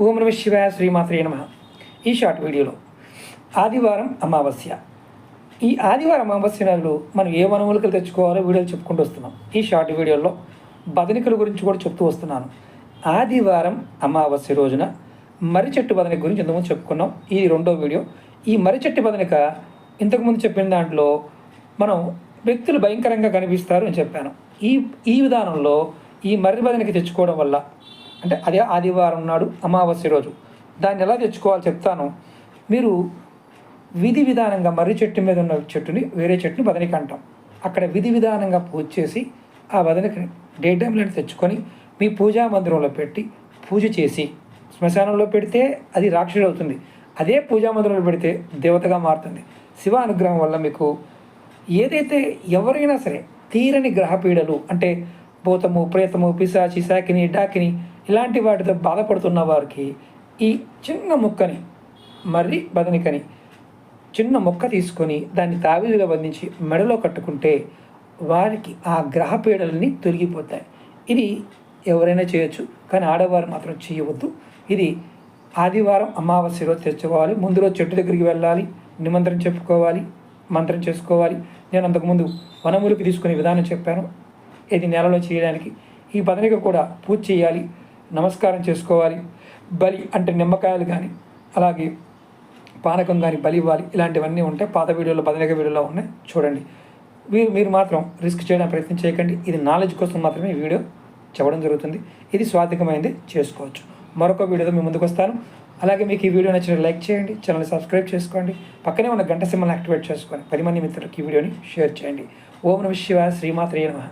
ఓం నమ శివాయ శ్రీమాత్రే నమ. ఈ షార్ట్ వీడియోలో ఆదివారం అమావాస్య. ఈ ఆదివారం అమావాస్య నెలలో మనం ఏ వనమూలికలు తెచ్చుకోవాలో వీడియోలు చెప్పుకుంటూ వస్తున్నాం. ఈ షార్ట్ వీడియోలో బదనికల గురించి కూడా చెప్తూ వస్తున్నాను. ఆదివారం అమావాస్య రోజున మర్రి చెట్టు బదనిక గురించి ఇంతకుముందు చెప్పుకున్నాం. ఈ రెండో వీడియో. ఈ మర్రి చెట్టు బదనిక ఇంతకుముందు చెప్పిన దాంట్లో మనం వ్యక్తులు భయంకరంగా కనిపిస్తారు అని చెప్పాను. ఈ ఈ విధానంలో ఈ మర్రి బదనిక తెచ్చుకోవడం వల్ల అంటే అదే ఆదివారం నాడు అమావాస్య రోజు. దాన్ని ఎలా తెచ్చుకోవాలో చెప్తాను. మీరు విధి విధానంగా మర్రి చెట్టు మీద ఉన్న చెట్టుని వేరే చెట్టుని బదనికి అంటాం. అక్కడ విధి విధానంగా పూజ చేసి ఆ బదనికి డే టైంలో తెచ్చుకొని మీ పూజా మందిరంలో పెట్టి పూజ చేసి శ్మశానంలో పెడితే అది రాక్షసుడు అవుతుంది. అదే పూజా మందిరంలో పెడితే దేవతగా మారుతుంది. శివ అనుగ్రహం వల్ల మీకు ఏదైతే ఎవరైనా సరే తీరని గ్రహపీడలు అంటే భూతము ప్రేతము పిశాచి శాకిని డాకిని ఇలాంటి వాటితో బాధపడుతున్న వారికి ఈ చిన్న ముక్కని మర్రి బదనికని చిన్న మొక్క తీసుకొని దాన్ని తావీదుగా బంధించి మెడలో కట్టుకుంటే వారికి ఆ గ్రహ పీడలని తొలగిపోతాయి. ఇది ఎవరైనా చేయొచ్చు కానీ ఆడవారు మాత్రం చేయవద్దు. ఇది ఆదివారం అమావాస్య రోజు తెచ్చుకోవాలి ముందు రోజు చెట్టు దగ్గరికి వెళ్ళాలి నిమంత్రం చెప్పుకోవాలి మంత్రం చేసుకోవాలి. నేను అంతకుముందు వనమూలికి తీసుకునే విధానం చెప్పాను. ఇది నెలలో చేయడానికి ఈ పదనిక కూడా పూజ చేయాలి నమస్కారం చేసుకోవాలి. బలి అంటే నిమ్మకాయలు కానీ అలాగే పానకం కానీ బలి ఇవ్వాలి. ఇలాంటివన్నీ ఉంటాయి పాత వీడియోలో పదనిక వీడియోలో ఉన్నాయి. చూడండి. మీరు మీరు మాత్రం రిస్క్ చేయడానికి ప్రయత్నం చేయకండి. ఇది నాలెడ్జ్ కోసం మాత్రమే ఈ వీడియో చెప్పడం జరుగుతుంది. ఇది స్వాధికమైంది చేసుకోవచ్చు. మరొక వీడియోతో మీ ముందుకు వస్తాను. అలాగే మీకు ఈ వీడియో నచ్చిన లైక్ చేయండి. ఛానల్ సబ్స్క్రైబ్ చేసుకోండి. పక్కనే ఉన్న గంట సింబల్ని యాక్టివేట్ చేసుకోండి పది మంది మిత్రులకు ఈ వీడియోని షేర్ చేయండి. ఓం నమ శివ శ్రీమాత్రే నమ.